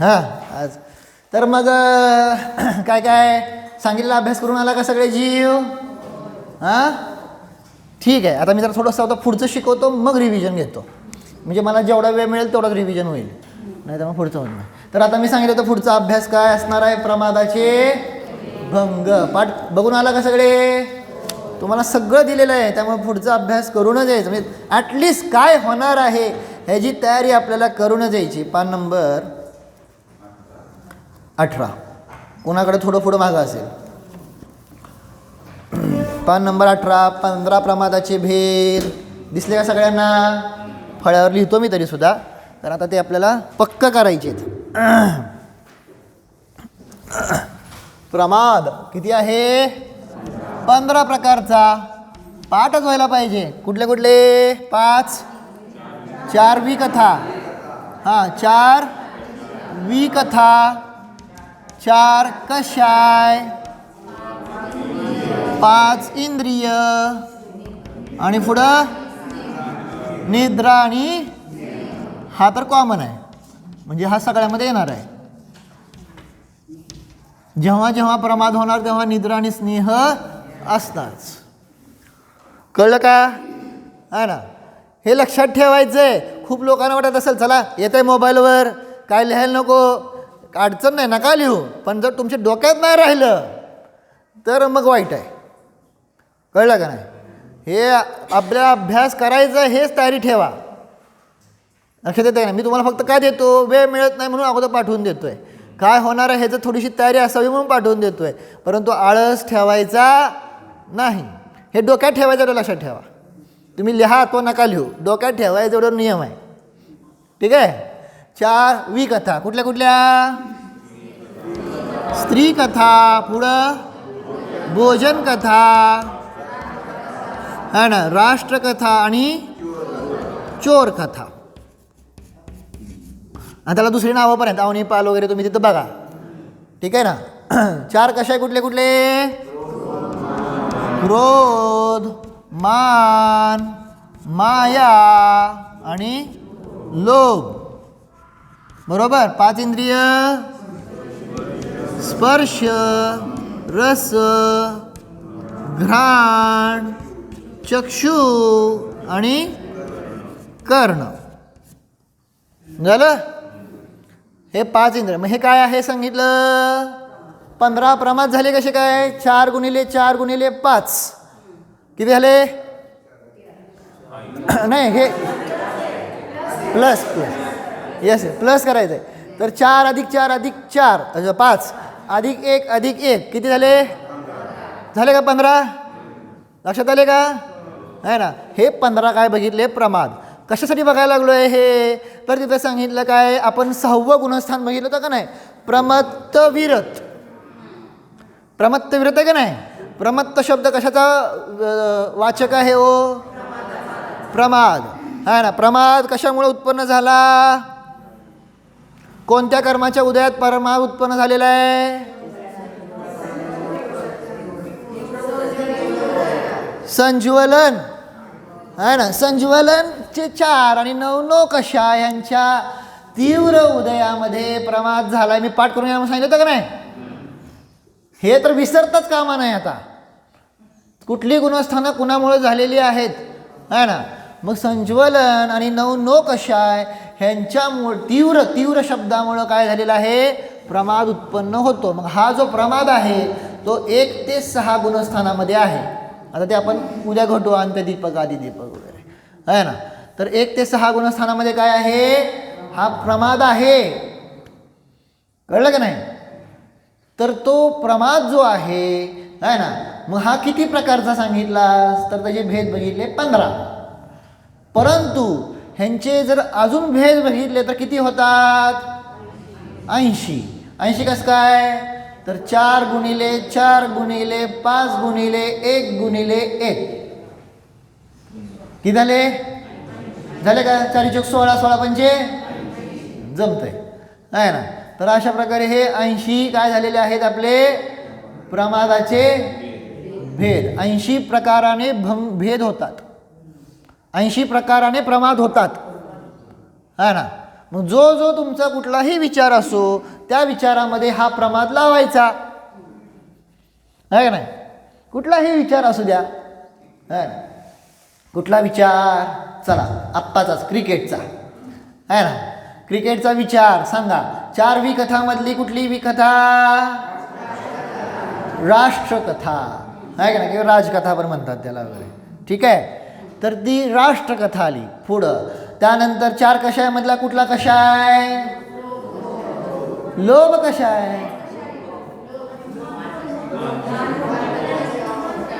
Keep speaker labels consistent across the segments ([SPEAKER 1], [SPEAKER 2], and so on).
[SPEAKER 1] हां आज. तर मग काय काय? सांगितलं अभ्यास करून आला का सगळे जीव? हां? ठीक आहे. आता मी जरा थोडंसं आता पुढचं शिकवतो मग रिव्हिजन घेतो. म्हणजे मला जेवढा वेळ मिळेल तेवढंच रिव्हिजन होईल. नाही तर मग पुढचं होत नाही तर आता मी सांगितलं होतं पुढचा अभ्यास काय असणार आहे? प्रमादाचे भंग. पाठ बघून आला का सगळे? तुम्हाला सगळं दिलेलं आहे त्यामुळे पुढचा अभ्यास करूनच यायचं. म्हणजे ॲटलिस्ट काय होणार आहे ह्याची तयारी आपल्याला करूनच यायची. पान नंबर अठरा. कोणाकडे थोडं पुढं मागं असेल? पान नंबर अठरा पंधरा प्रमादाचे भेद. दिसले का सगळ्यांना? फळ्यावर लिहितो मी तरी सुद्धा. तर आता ते आपल्याला पक्क करायचे प्रमाद किती आहे? पंधरा प्रकारचा. पाठच व्हायला पाहिजे. कुठले कुठले? पाच. चार वी कथा हां चार वी कथा चार कशाय? पाच इंद्रिय. आणि पुढं? निद्रा आणि हा तर कॉमन आहे. म्हणजे हा सगळ्यामध्ये येणार आहे. जेव्हा जेव्हा प्रमाद होणार तेव्हा निद्रा आणि स्नेह असतात कळलं का? हा ना. हे लक्षात ठेवायचं आहे खूप लोकांना वाटत असेल चला येत आहे मोबाईलवर काय लिहायला नको? अडचण नाही नका लिहू. पण जर तुमच्या डोक्यात नाही राहिलं तर मग वाईट आहे. कळलं का नाही? हे आपल्याला अभ्यास करायचा हेच तयारी ठेवा. लक्षात देते नाही? मी तुम्हाला फक्त काय देतो? वेळ मिळत नाही म्हणून अगोदर पाठवून देतो आहे काय होणार आहे ह्याचं थोडीशी तयारी असावी म्हणून पाठवून देतो आहे परंतु आळस ठेवायचा नाही. हे डोक्यात ठेवायचं एवढं लक्षात ठेवा. तुम्ही लिहा तो नका लिहू. डोक्यात ठेवायचं एवढं नियम आहे. ठीक आहे? चार वी कथा कुठल्या कुठल्या? स्त्री कथा पुढं? भोजन कथा है ना? राष्ट्रकथा आणि चोर कथा आणि त्याला दुसरी नावापर्यंत अवनी पाल वगैरे तुम्ही तिथं बघा. ठीक आहे ना? चार कशा आहे? कुठले कुठले? क्रोध मान माया आणि लोभ. बरोबर? पाच इंद्रिय. स्पर्श रस घ्राण चक्षु आणि कर्ण. झालं? हे पाच इंद्रिय. मग हे काय आहे सांगितलं? पंधरा प्रमाद झाले कसे काय? चार गुणिले चार गुणिले पाच. किती झाले? नाही हे प्लस प्लस येस प्लस करायचं आहे तर चार अधिक चार अधिक चार अच्छा, पाच. अधिक एक अधिक एक. किती झाले? झाले का पंधरा? लक्षात आले का? आहे ना? हे पंधरा काय बघितले? प्रमाद. कशासाठी बघायला लागलो आहे हे? तर तिथं सांगितलं काय? आपण सहावं गुणस्थान बघितलं होतं का नाही? प्रमत्त विरत विरत आहे का नाही? प्रमत्त शब्द कशाचा वाचक आहे ओ प्रमाद. आहे ना? प्रमाद कशामुळे उत्पन्न झाला? कोणत्या कर्माच्या उदयात परमा उत्पन्न झालेला आहे? संज्वलन. आहे ना? संज्वलनचे चार आणि नऊ नऊ कशा यांच्या तीव्र उदयामध्ये प्रमाद झाला. मी पाठ करून सांगितलं होतं का नाही? हे तर विसरताच कामा नाही आता. कुठली गुणस्थानं कुणामुळे झालेली आहेत? है ना? मग संज्वलन आणि नऊ नो कशाय ह्यांच्यामुळे तीव्र तीव्र शब्दामुळं काय झालेलं आहे? प्रमाद उत्पन्न होतो. मग हा जो प्रमाद आहे तो एक ते सहा गुणस्थानामध्ये आहे. आता ते आपण उद्या घटू अंत्यदीपक आदिदीपक वगैरे. आहे ना? तर एक ते सहा गुणस्थानामध्ये काय आहे? हा प्रमाद आहे. कळलं का नाही? तर तो प्रमाद जो आहे आहे ना? मग हा किती प्रकारचा सांगितला तर त्याचे भेद बघितले पंधरा. परंतु ह्यांचे जर अजून भेद बघितले तर किती होतात? ऐंशी. ऐंशी कसं काय? तर चार गुणिले चार गुणिले पाच गुणिले एक गुणिले एक. किती झाले? झाले का? चारी चौक सोळा सोळा पंचे? जमतंय. आहे ना? तर अशा प्रकारे हे ऐंशी काय झालेले आहेत आपले? प्रमादाचे भेद. ऐंशी प्रकाराने भंग भेद होतात. ऐंशी प्रकाराने प्रमाद होतात. है ना? मग जो जो तुमचा कुठलाही विचार असो त्या विचारामध्ये हा प्रमाद लावायचा. आहे का नाही? कुठलाही विचार असू द्या. है ना? कुठला विचार? चला आत्ताचाच क्रिकेटचा. आहे ना? क्रिकेटचा विचार सांगा. चार विकथामधली कुठली विकथा? राष्ट्रकथा. आहे का नाही? किंवा राजकथा पण म्हणतात त्याला वगैरे. ठीक आहे? तर ती राष्ट्रकथा आली पुढं. त्यानंतर चार कशायमधला कुठला कशाय लोभ कशाय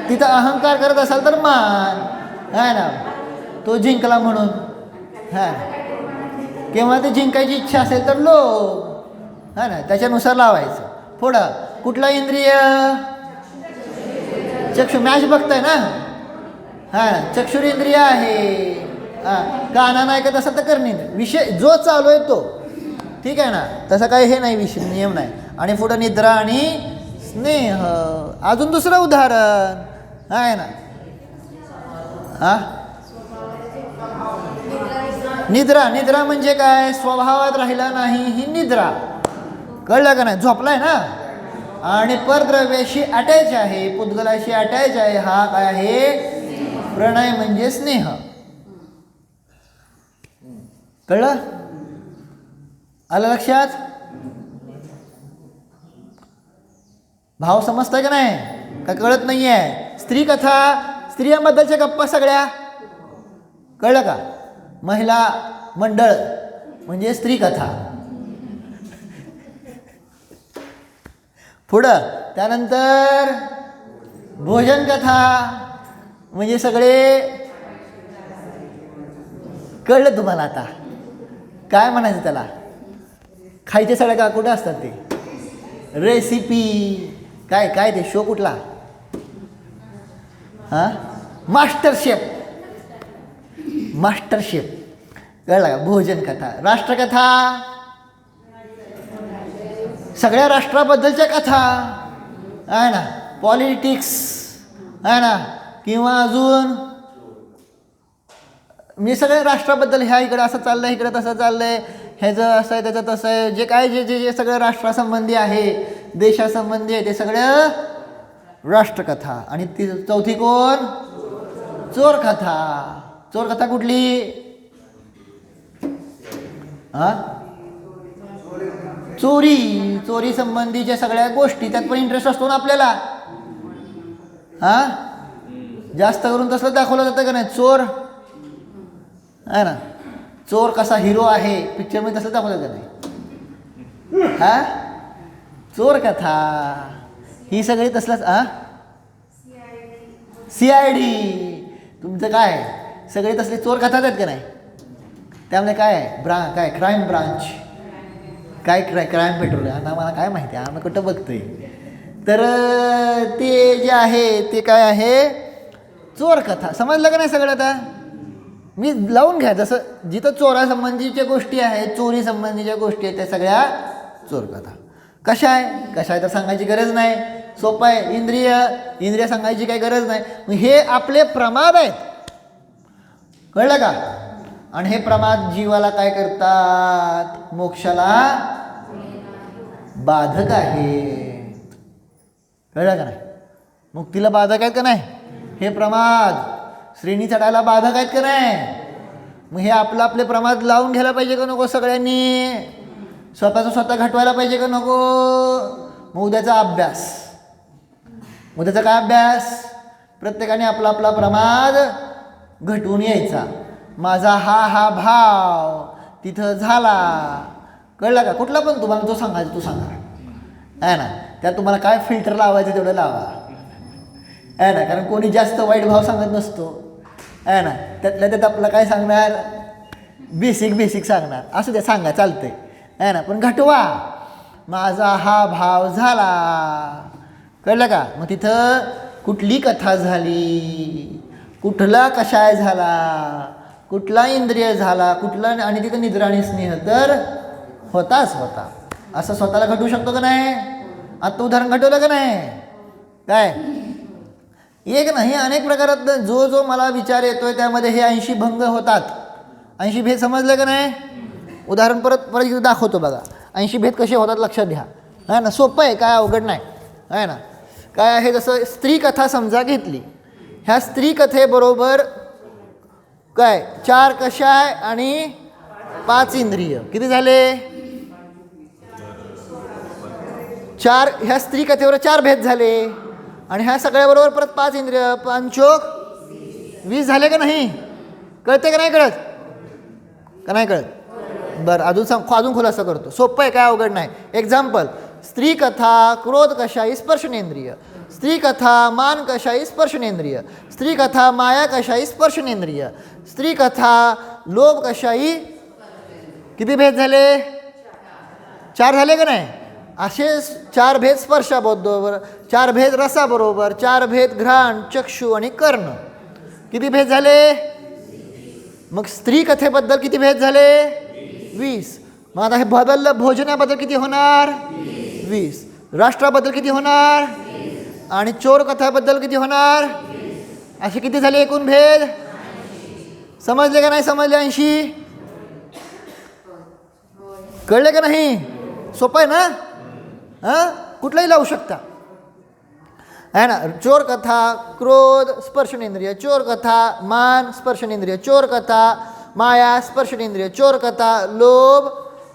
[SPEAKER 1] तिथं अहंकार करत असाल तर मान. हाय ना? तो जिंकला म्हणून. हा किंवा ते जिंकायची इच्छा असेल तर लोभ. हा ना? त्याच्यानुसार लावायचं. पुढं. कुठला इंद्रिय? चक्षु. मॅच बघताय ना? हा चक्षुरेंद्रिय आहे. हा काना ऐकत असेल तर करणे. विषय जो चालू आहे तो. ठीक आहे ना? तसं काही हे नाही विषय नियम नाही. आणि पुढं निद्रा आणि स्नेह. अजून दुसरं उदाहरण. आहे ना? हां? निद्रा. निद्रा म्हणजे काय? स्वभावात राहिला नाही ही निद्रा. कळलं का नाही? झोपलाय ना? आणि परद्रव्याशी अटॅच आहे. पुद्गलाशी अटॅच आहे. हा काय आहे? प्रणय म्हणजे स्नेह. कळलं? आलं लक्षात? भाव समजताय का नाही? का कळत नाही आहे स्त्री कथा स्त्रियांबद्दलच्या गप्पा सगळ्या? कळलं का? महिला मंडळ म्हणजे स्त्री कथा. पुढं. त्यानंतर भोजन कथा. म्हणजे सगळे कळलं तुम्हाला आता. काय म्हणायचं त्याला? खायचे सगळ्या का कुठं असतात ते? रेसिपी काय काय ते? शो कुठला? हां? मास्टर शेफ मास्टर शेफ कळला का? भोजन कथा. राष्ट्रकथा. सगळ्या राष्ट्राबद्दलच्या कथा. आहे ना? पॉलिटिक्स आहे ना? किंवा अजून? मी सगळ्या राष्ट्राबद्दल ह्या इकडं असं चाललंय इकडं तसं चाललंय ह्याचं असं आहे त्याचं तसं आहे जे काय जे जे जे सगळं राष्ट्रासंबंधी आहे देशासंबंधी आहे ते सगळं राष्ट्रकथा. आणि ती चौथी कोण? चोर कथा चोर कथा कुठली? हा चोरी. चोरी संबंधीच्या सगळ्या गोष्टी त्यात पण इंटरेस्ट असतो ना आपल्याला. हा जास्त करून तसलं दाखवलं जातं का नाही? चोर. आहे ना? चोर कसा हिरो आहे? पिक्चरमध्ये तसं दाखवलं जातं नाही? हा? चोर कथा. ही सगळी तसलंच आ सी आय डी तुमचं काय? सगळे तसले चोर कथाच आहेत का नाही? त्यामुळे काय आहे? ब्रा काय? क्राईम ब्रांच काय क्राय क्राईम पेट्रोल आता मला काय माहिती आहे? आम्ही कुठं बघतोय? तर ते जे आहे ते काय आहे? चोर कथा. समजलं का नाही सगळं आता? मी लावून घ्या. जसं जिथं चोरासंबंधीच्या गोष्टी आहेत चोरी संबंधीच्या गोष्टी आहेत त्या सगळ्या चोर कथा. कशा आहे? कशा आहे तर सांगायची गरज नाही. सोपं आहे. इंद्रिय इंद्रिय सांगायची काही गरज नाही. मग हे आपले प्रमाद आहेत. कळलं का? आणि हे प्रमाद जीवाला काय करतात? मोक्षाला बाधक आहे कळलं का नाही? मुक्तीला बाधक आहेत का नाही? हे प्रमाद श्रेणी चढायला बाधक आहेत का नाही? मग हे आपलं आपले प्रमाद लावून घ्यायला पाहिजे का नको सगळ्यांनी? स्वतःचं स्वतः घटवायला पाहिजे का नको? मग उद्याचा अभ्यास. उद्याचा काय अभ्यास? प्रत्येकाने आपला आपला प्रमाद घटवून यायचा. माझा हा हा भाव तिथं झाला. कळला का? कुठला पण तुम्हाला तो सांगायचा तो सांगा. आहे ना? त्यात तुम्हाला काय फिल्टर लावायचं तेवढं लावा. आहे ना? कारण कोणी जास्त वाईट भाव सांगत नसतो. आहे ना? त्यातल्या त्यात आपलं काय सांगणार? बेसिक बेसिक सांगणार. असं ते सांगा चालतंय. आहे ना? पण घटवा. माझा हा भाव झाला. कळलं का? मग तिथं कुठली कथा झाली? कुठला कशाय झाला? कुठला इंद्रिय झाला? कुठला आणि तिथं निद्रा आणि स्नेह तर होताच होता. असं स्वतःला घटवू शकतो का नाही? आता उदाहरण घटवलं का नाही? काय? एक नाही अनेक प्रकारात जो जो मला विचार येतोय त्यामध्ये हे ऐंशी भंग होतात. ऐंशी भेद समजलं का नाही? उदाहरण परत परत दाखवतो बघा. ऐंशी भेद कसे होतात लक्षात घ्या. है ना? सोपं आहे काय अवघड नाही. आहे ना? काय आहे? जसं स्त्री कथा समजा घेतली. ह्या स्त्री कथेबरोबर काय? चार कशाय आणि पाच इंद्रिय. किती झाले? चार ह्या स्त्री कथेवर चार भेद झाले. आणि ह्या सगळ्याबरोबर परत पाच इंद्रिय पंचोक वीस झाले का नाही? कळते का नाही कळत? का नाही कळत? बरं अजून सांग अजून खुलासा करतो. सोपं आहे काय अवघड नाही. एक्झाम्पल स्त्री कथा क्रोध कशाई स्पर्शनेंद्रिय स्त्री कथा मान कशाई स्पर्शनेंद्रिय स्त्री कथा माया कशाई स्पर्शनेंद्रिय स्त्री कथा लोभ कशाई किती भेद झाले? चार झाले का नाही? असे चार भेद स्पर्शाबरोबर चार भेद रसाबरोबर चार भेद घ्राण चक्षु आणि कर्ण. किती भेद झाले? मग स्त्री कथेबद्दल किती भेद झाले? वीस. मग आता हे बदललं भोजनाबद्दल किती होणार? वीस. राष्ट्राबद्दल किती होणार? आणि चोर कथाबद्दल किती होणार? असे किती झाले एकूण भेद? समजले का नाही? समजले ऐंशी? कळले का नाही? सोपं आहे ना? हां? कुठलंही लावू शकता. आहे ना? चोर कथा क्रोध स्पर्शनेंद्रिय चोर कथा मान स्पर्शनेंद्रिय चोर कथा माया स्पर्शनेंद्रिय चोर कथा लोभ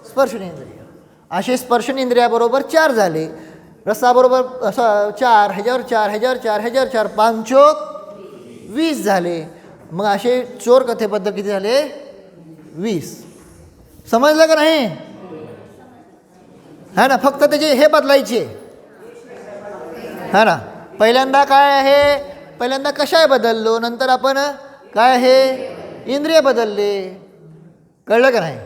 [SPEAKER 1] स्पर्शनेंद्रिय. असे स्पर्शनेंद्रियाबरोबर चार झाले. रसाबरोबर असं चार ह्याच्यावर चार ह्याच्यावर चार ह्याच्यावर चार पांचोक वीस झाले. मग असे चोर कथेबद्दल किती झाले? वीस. समजलं का नाही? हा ना फक्त त्याचे हे बदलायचे. हा ना पहिल्यांदा काय आहे पहिल्यांदा कशाय बदललो नंतर आपण काय आहे इंद्रिय बदलले. कळलं का नाही?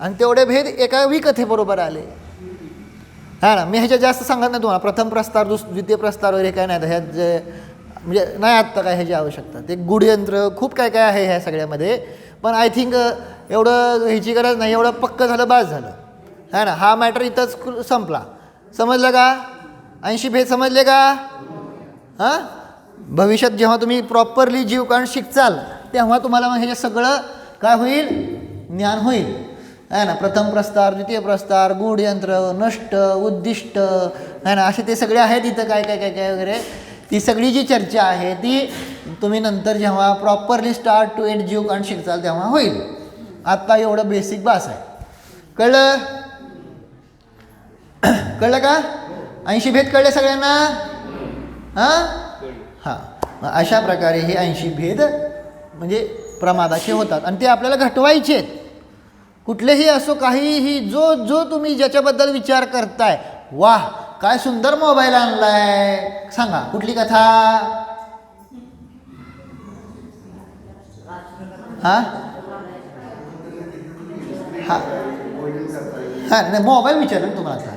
[SPEAKER 1] आणि तेवढे भेद एका विकथेबरोबर आले. हा ना मी ह्याच्यात जास्त सांगत नाही तुम्हाला. प्रथम प्रस्तार दुस द्वितीय प्रस्तार वगैरे काय नाही. ह्यात जे म्हणजे नाही आत्ता काय ह्याची आवश्यकता. ते गुढयंत्र खूप काय काय आहे ह्या सगळ्यामध्ये. पण आय थिंक एवढं ह्याची गरज नाही. एवढं पक्क झालं बास झालं. है ना? हा मॅटर इथंच संपला. समजलं का? ऐंशी भेद समजले का? हां? भविष्यात जेव्हा तुम्ही प्रॉपरली जीवकाण शिकचाल तेव्हा तुम्हाला मग हे सगळं काय होईल? ज्ञान होईल. आहे ना? प्रथम प्रस्तार द्वितीय प्रस्तार गूढयंत्र नष्ट उद्दिष्ट आहे ना? असे ते सगळे आहेत इथं काय काय काय काय वगैरे. ती सगळी जी चर्चा आहे ती तुम्ही नंतर जेव्हा प्रॉपरली स्टार्ट टू एंड जीवकाण शिकचाल तेव्हा होईल. आत्ता एवढं बेसिक बास आहे. कळलं? कळलं का? ऐंशी भेद कळले सगळ्यांना? हां? हां. अशा प्रकारे हे ऐंशी भेद म्हणजे प्रमादाचे होतात. आणि ते आपल्याला घटवायचे आहेत. कुठलेही असो काहीही जो जो तुम्ही ज्याच्याबद्दल विचार करताय वाह काय सुंदर मोबाईल आणलाय. सांगा कुठली कथा? हा? हा. हां नाही मोबाईल विचारलं तुम्हाला आता.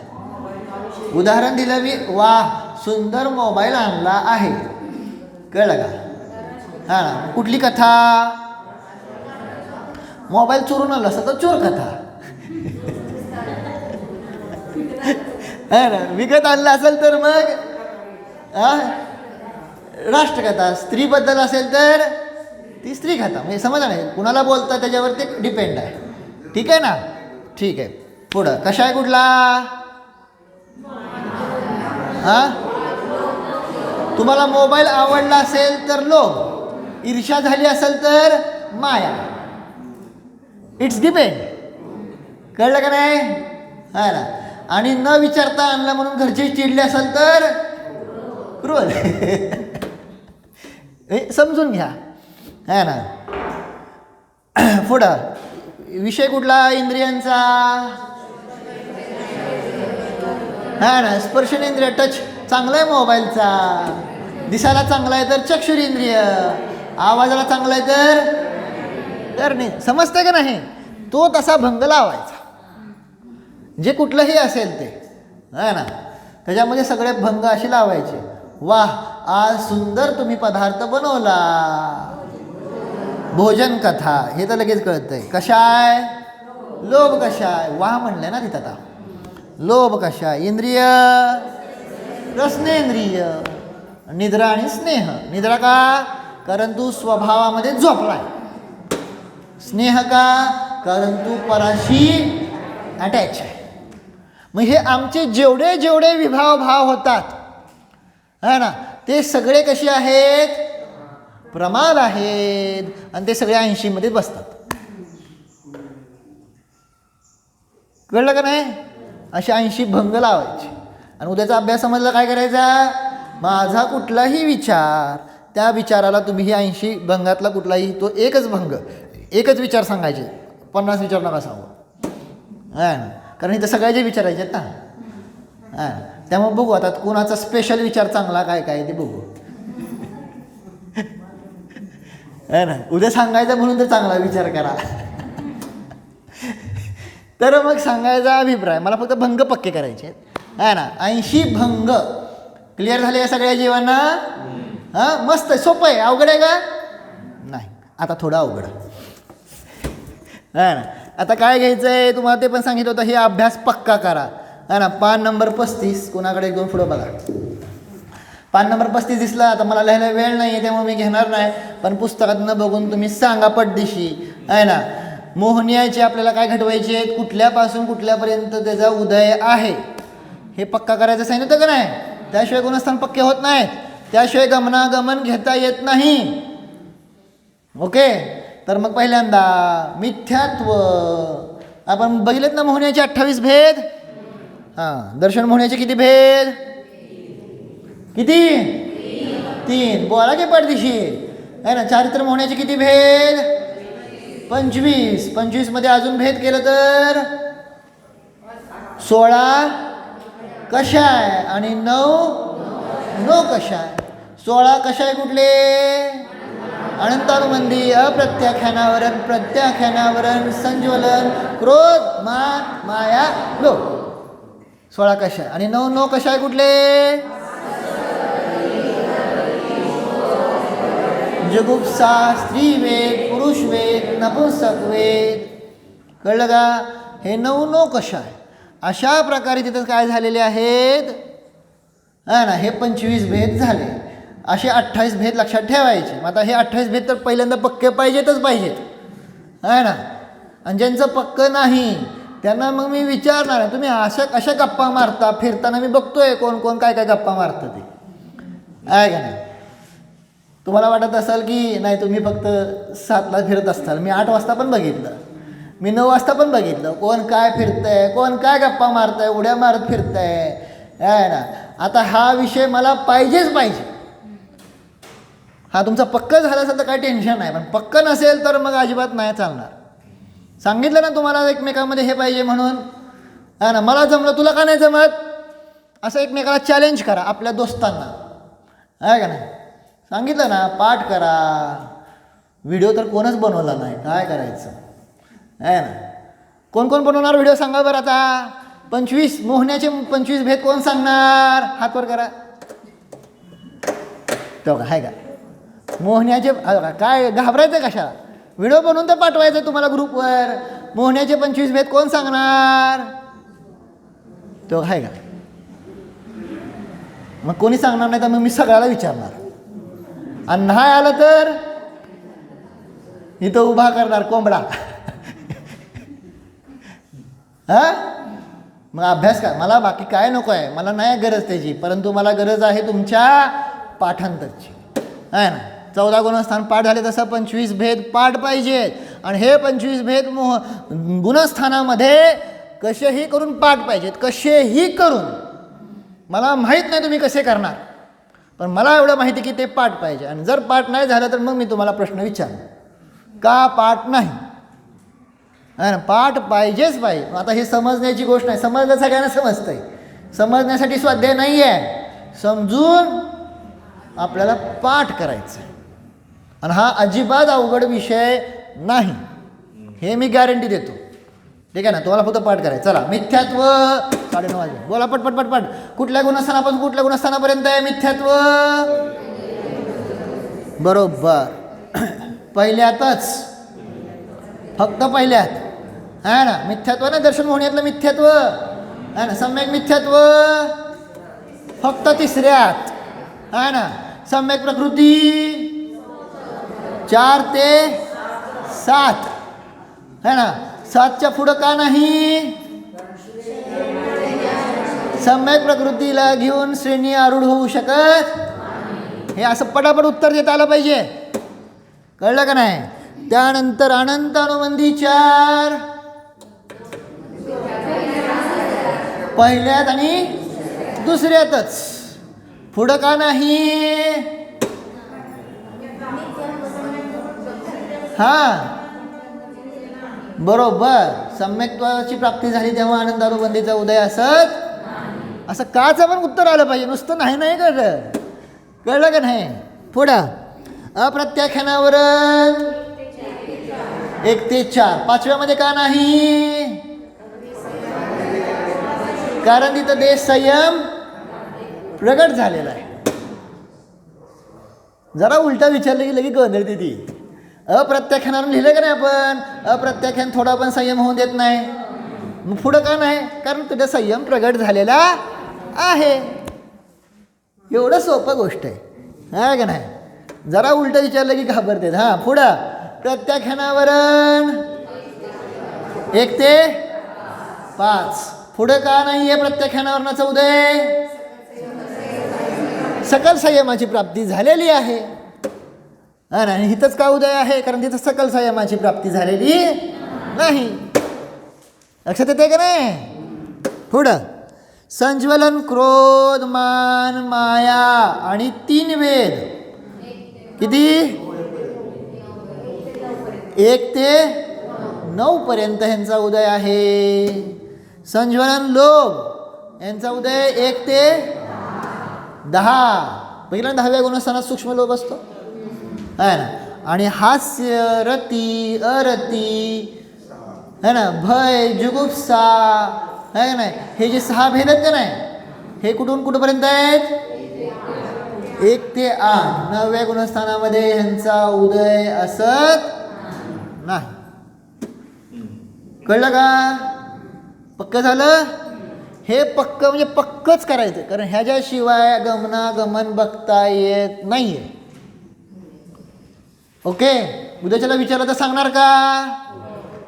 [SPEAKER 1] उदाहरण दिलं मी. वा सुंदर मोबाईल आणला आहे. कळलं का? हा ना. कुठली कथा? मोबाईल चोरून आला असता तर चोर कथा. ना. विकत आणला असेल तर मग राष्ट्रकथा. स्त्रीबद्दल असेल तर ती स्त्री कथा म्हणजे समजा नाही. कुणाला बोलता त्याच्यावर ते डिपेंड आहे. ठीक आहे ना? ठीक आहे. पुढं. कशा आहे कुठला? हा? तुम्हाला मोबाईल आवडला असेल तर लोभ. ईर्षा झाली असेल तर माया. इट्स डिपेंड कळलं का नाही? हा ना. आणि न विचारता आणलं म्हणून घरचे चिडले असेल तर क्रोध हे समजून घ्या. है ना. पुढं. विषय कुठला? इंद्रियांचा? हा ना स्पर्शनेंद्रिय टच चांगला आहे मोबाईलचा. दिसायला चांगला आहे तर चक्षुरेंद्रिय. आवाजाला चांगला आहे तर तर नाही समजतंय का नाही? तो तसा भंग लावायचा. जे कुठलंही असेल ते. है ना. त्याच्यामध्ये सगळे भंग असे लावायचे. वाह आज सुंदर तुम्ही पदार्थ बनवला. भोजन कथा. हे तर लगेच कळतंय. कशाय लोभ कशाय वाह म्हणले ना तिथं आता. लोभ कशा? इंद्रिय? रसनेंद्रिय. निद्रा आणि स्नेह. निद्रा का? कारण तू स्वभावामध्ये झोपलाय. स्नेह का? कारण तू पराशी अटॅच आहे. मग हे आमचे जेवढे जेवढे विभाव भाव होतात है ना? ते सगळे कसे आहेत? प्रमाद आहेत. आणि ते सगळे ऐंशीमध्ये बसतात. कळलं का नाही? असे ऐंशी भंग लावायचे. आणि उद्याचा अभ्यास समजला काय करायचा? माझा कुठलाही विचार त्या विचाराला तुम्ही ही ऐंशी भंगातला कुठलाही तो एकच भंग एकच विचार सांगायचे. पन्नास विचार नका सांगू. हां ना कारण इथं सगळ्याचे विचारायचे आहेत ना हां त्यामुळे बघू आता कोणाचा स्पेशल विचार चांगला काय काय ते बघू. है ना उद्या सांगायचं म्हणून तर चांगला विचार करा. तर मग सांगायचा अभिप्राय मला फक्त भंग पक्के करायचे आहेत. आहे ना? ऐंशी भंग. क्लिअर झाले या सगळ्या जीवांना? हां? मस्त. आहे सोपं आहे. अवघड आहे का? नाही. आता थोडं अवघड. आहे ना? आता काय घ्यायचं आहे तुम्हाला ते पण सांगितलं होतं. हे अभ्यास पक्का करा. है ना? पान नंबर पस्तीस. कोणाकडे? दोन पुढं बघा. पान नंबर पस्तीस दिसला. आता मला लिहायला वेळ नाही आहे त्यामुळे मी घेणार नाही. पण पुस्तकातनं बघून तुम्ही सांगा पटदिशी आहे ना? मोहनियाचे आपल्याला काय घडवायचे आहेत? कुठल्यापासून कुठल्यापर्यंत त्याचा उदय आहे? हे पक्का करायचं सांगितलं होतं का नाही? त्याशिवाय गुणस्थान पक्के होत नाहीत. त्याशिवाय गमनागमन घेता येत नाही. ओके? तर मग पहिल्यांदा मिथ्यात्व. आपण बघितलेत ना मोहण्याचे अठ्ठावीस भेद? हां दर्शन मोहण्याचे किती भेद? किती? तीन. बोला की पडदिशी आहे ना चारित्र मोहण्याचे किती भेद? पंचवीस. पंचवीसमध्ये अजून भेद केलं तर? सोळा. कशाय आणि नऊ? नो कशाय सोळा कशाय कुठले? अनंतानुबंधी अप्रत्याख्यानावरण प्रत्याख्यानावरण संज्वलन क्रोध मा माया लो सोळा कशाय आणि नऊ नो कशाय कुठले? जगुप्सा स्त्रीवेद पुरुषवेद नपुंसक वेद कळलं का? हे नऊ नऊ कशा आहे अशा प्रकारे तिथं काय झालेले आहेत? हा ना हे पंचवीस भेद झाले. असे अठ्ठावीस भेद लक्षात ठेवायचे. मग आता हे अठ्ठावीस भेद तर पहिल्यांदा पक्के पाहिजेतच पाहिजेत. आहे ना? आणि ज्यांचं पक्कं नाही त्यांना मग मी विचारणार आहे. तुम्ही अशा कशा गप्पा मारता फिरताना मी बघतोय कोण कोण काय काय गप्पा मारतं ते. आहे का नाही? तुम्हाला वाटत असाल की नाही तुम्ही फक्त सातला फिरत असताल. मी आठ वाजता पण बघितलं. मी नऊ वाजता पण बघितलं. कोण काय फिरतंय कोण काय गप्पा मारतंय उड्या मारत फिरतंय. आहे ना? आता हा विषय मला पाहिजेच पाहिजे. हा तुमचा पक्क झाला असेल तर काही टेन्शन नाही. पण पक्क नसेल तर मग अजिबात नाही चालणार. सांगितलं ना तुम्हाला एकमेकामध्ये हे पाहिजे म्हणून? हा ना? मला जमलं तुला का नाही जमत? असं एकमेकाला चॅलेंज करा आपल्या दोस्तांना. आहे का नाही? सांगितलं ना पाठ करा. व्हिडिओ तर कोणच बनवला नाही. काय करायचं? आहे ना? कोण कोण बनवणार व्हिडिओ सांगा बरं आता. पंचवीस मोहण्याचे पंचवीस भेद कोण सांगणार? हातवर करा. तो का आहे का? मोहण्याचे काय घाबरायचं कशा व्हिडिओ बनवून तर पाठवायचं तुम्हाला ग्रुपवर मोहण्याचे पंचवीस भेद कोण सांगणार? तो आहे का? मग कोणी सांगणार नाही तर मग मी सगळ्याला विचारणार. आणि नाही आलं तर इथं उभा करणार कोंबडा. हा? मग अभ्यास का मला बाकी काय नको आहे. मला नाही गरज त्याची. परंतु मला गरज आहे तुमच्या पाठांतरची. आहे ना? चौदा गुणस्थान पाठ झाले तसं पंचवीस भेद पाठ पाहिजेत आणि हे पंचवीस भेद मोह गुणस्थानामध्ये कसेही करून पाठ पाहिजेत. कसेही करून. मला माहीत नाही तुम्ही कसे करणार. पण मला एवढं माहिती की ते पाठ पाहिजे. आणि जर पाठ नाही झालं तर मग मी तुम्हाला प्रश्न विचार का पाठ नाही? पाठ पाहिजेच पाहिजे आता हे समजण्याची गोष्ट नाही. समजलं सगळ्यांना समजतं आहे समजण्यासाठी स्वाध्याय नाही आहे समजून आपल्याला पाठ करायचं आहे आणि हा अजिबात अवघड विषय नाही. हे मी गॅरंटी देतो. ठीक आहे ना? तुम्हाला फक्त पाठ करायचं चला. मिथ्यात्व साडेनऊ वाजले. बोला पटपट पटपट कुठल्या गुणस्थानापासून कुठल्या गुणस्थानापर्यंत आहे मिथ्यात्व? बरोबर. पहिल्यातच. फक्त पहिल्यात. आहे ना? मिथ्यात्व ना? दर्शन होण्यातलं मिथ्यात्व? आहे ना? सम्यक मिथ्यात्व? फक्त तिसऱ्यात. आहे ना? सम्यक प्रकृती? चार ते सात. है ना? सातच्या पुढं का नाही? सम्यक प्रकृतीला घेऊन श्रेणी आरूढ होऊ शकत हे असं पटापट उत्तर देता आलं पाहिजे. कळलं का नाही? त्यानंतर अनंत अनुबंधी चार. पहिल्यात आणि दुसऱ्यातच. पुढं का नाही? हा. बरोबर. सम्यक्त्वाची प्राप्ती झाली तेव्हा आनंद अनुबंधीचा उदय असत असं काचं पण उत्तर आलं पाहिजे? नुसतं नाही नाही कळलं. कळलं का नाही? पुढं. अप्रत्याख्यानावर एक ते चार. पाचव्यामध्ये का नाही? कारण तिथं देश संयम प्रगट झालेला आहे. जरा उलटा विचारलं की लगे गोंधळते ती अप्रत्याख्यानावर लिहिलं का नाही आपण? अप्रत्याख्यान थोडा पण संयम होऊन देत नाही. मग पुढं का नाही? कारण तुझा संयम प्रगट झालेला आहे. एवढं सोपं गोष्ट आहे. हा का नाही? जरा उलटं विचारलं की घाबरते हां पुढं. प्रत्याख्यानावरण. एक ते पाच. पुढं का नाही आहे प्रत्याख्यानावरणाचा उदय? सकल संयमाची प्राप्ती झालेली आहे. हा ना आणि इथंच का उदय आहे? कारण तिथं सकल संयमाची प्राप्ती झालेली नाही. लक्षात येते का नाही? पुढं. संज्वलन क्रोध मान माया आणि तीन वेद. किती? एक ते नऊ पर्यंत ह्यांचा उदय आहे. संज्वलन लोभ यांचा उदय एक ते दहा. पहिला दहाव्या गुणस्थानात सूक्ष्म लोभ असतो? आहे ना? आणि हास्य रती अरती है ना? भय जुगुप्सा आहे का नाही. हे जे सहा भेद आहेत का नाही? हे कुठून कुठपर्यंत आहेत? एक ते आठ. नवव्या गुणस्थानामध्ये ह्यांचा उदय असत नाही. कळलं का? पक्क झालं? हे पक्क म्हणजे पक्कच करायचं. कारण ह्याच्याशिवाय गमनागमन बघता येत नाही आहे ओके? उद्याच्याला विचारलं तर सांगणार का?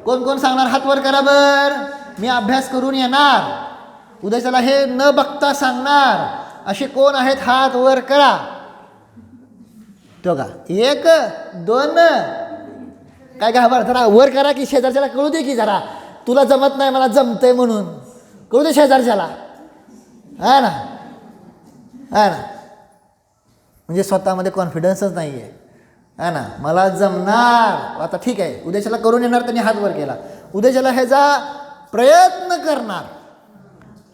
[SPEAKER 1] कोण कोण सांगणार? हातवर करा बर. मी अभ्यास करून येणार. उद्याच्याला हे न बघता सांगणार. असे कोण आहेत हात वर करा. तो का? एक दोन. काय घाबर जरा वर करा की शेजारच्याला कळू दे की जरा. तुला जमत नाही मला जमतंय म्हणून. कळू दे शेजारच्याला. हा ना? हा ना? म्हणजे स्वतःमध्ये कॉन्फिडन्सच नाही आहे हा ना? मला जमणार. आता ठीक आहे. उद्याच्याला करून येणार त्यांनी हात वर केला. उद्याच्याला ह्याचा प्रयत्न करणार.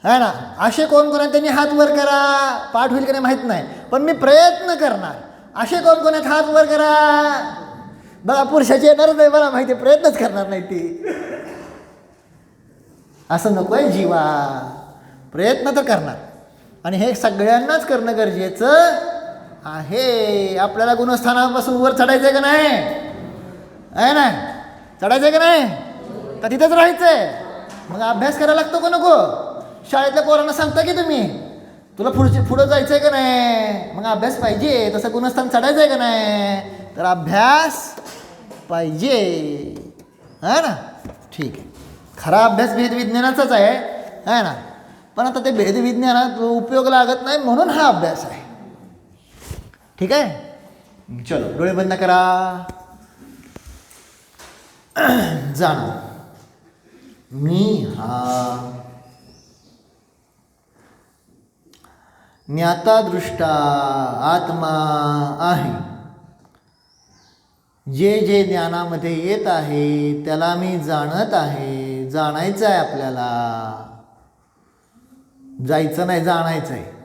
[SPEAKER 1] है ना? असे कोण कोण आहेत? त्यांनी हात वर करा. पाठ होईल की नाही माहीत नाही. पण मी प्रयत्न करणार. असे कोण कोण आहेत? हात वर करा. बघा पुरुषाची येणारच नाही. मला माहिती आहे, प्रयत्नच करणार नाही ती. असं नको आहे जीवा. प्रयत्न तर करणार. आणि हे सगळ्यांनाच करणं गरजेचं आहे. आपल्याला गुणस्थानापासून वर चढायचं आहे का नाही? आहे ना? चढायचं आहे का नाही? तर तिथंच राहायचं आहे मग अभ्यास करायला लागतो का नको? शाळेतल्या पोरांना सांगता की तुम्ही? तुला पुढची पुढं जायचं आहे का नाही? मग अभ्यास पाहिजे तसं गुणस्थान चढायचं आहे का नाही? तर अभ्यास पाहिजे. हां ना? ठीक आहे. खरा अभ्यास भेदविज्ञानाचाच आहे. है ना? पण आता ते भेदविज्ञानात उपयोग लागत नाही म्हणून हा अभ्यास आहे. ठीक आहे? चलो डोळे बंद करा. जाणं. मी हा. ज्ञातादृष्टा आत्मा आहे. जे जे ज्ञानामध्ये येत आहे त्याला मी जाणत आहे. जाणायचं आहे आपल्याला. जायचं नाही जाणायचं आहे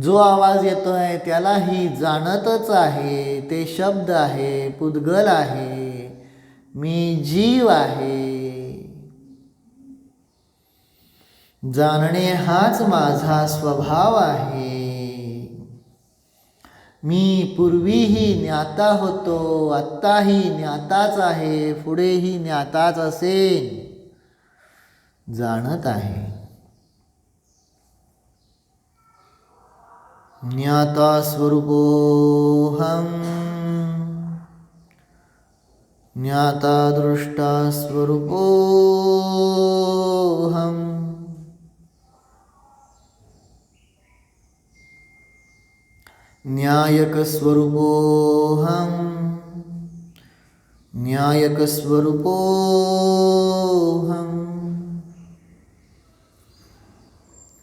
[SPEAKER 1] जो आवाज येतो आहे त्याला ही जाणतच आहे ते शब्द आहे पुद्गल आहे मी जीव आहे. जाणणे हाच माझा स्वभाव आहे. मी पूर्वीही ज्ञाता होतो आत्ताही ज्ञाताच आहे पुढेही ज्ञाताच असेन जाणत आहे. ज्ञाता स्वरूपोऽहम् ज्ञाता दृष्टा स्वरूपोऽहम् न्यायकस्वरूपोऽहम् न्यायकस्वरूपोऽहम्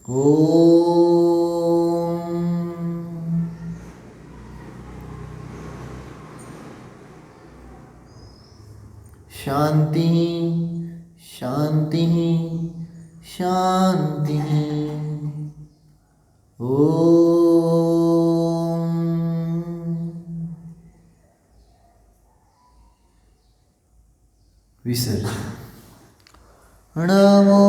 [SPEAKER 1] ॐ शान्तिः शान्तिः शान्तिः ॐ विसर्ज नमो